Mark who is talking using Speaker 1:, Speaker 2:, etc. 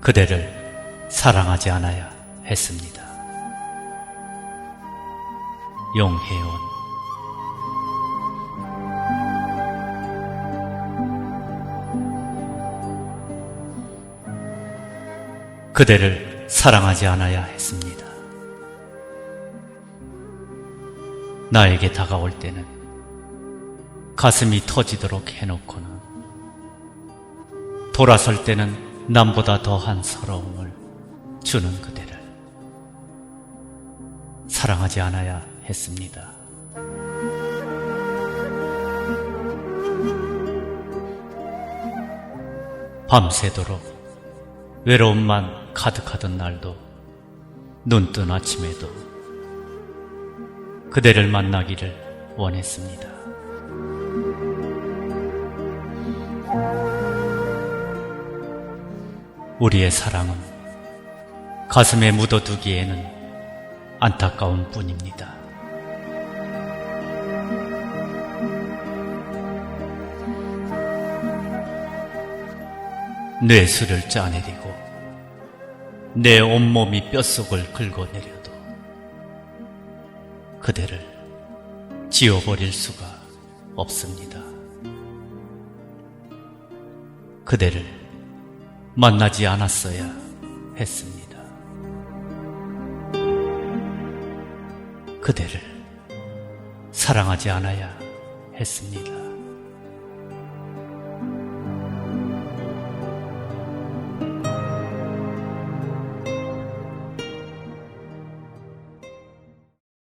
Speaker 1: 그대를 사랑하지 않아야 했습니다. 용혜원 그대를 사랑하지 않아야 했습니다. 나에게 다가올 때는 가슴이 터지도록 해놓고는 돌아설 때는 남보다 더한 서러움을 주는 그대를 사랑하지 않아야 했습니다. 밤새도록 외로움만 가득하던 날도 눈뜬 아침에도 그대를 만나기를 원했습니다. 우리의 사랑은 가슴에 묻어두기에는 안타까운 뿐입니다. 뇌수를 짜내리고 내 온몸이 뼛속을 긁어내려도 그대를 지워버릴 수가 없습니다. 그대를 만나지 않았어야 했습니다. 그대를 사랑하지 않아야 했습니다.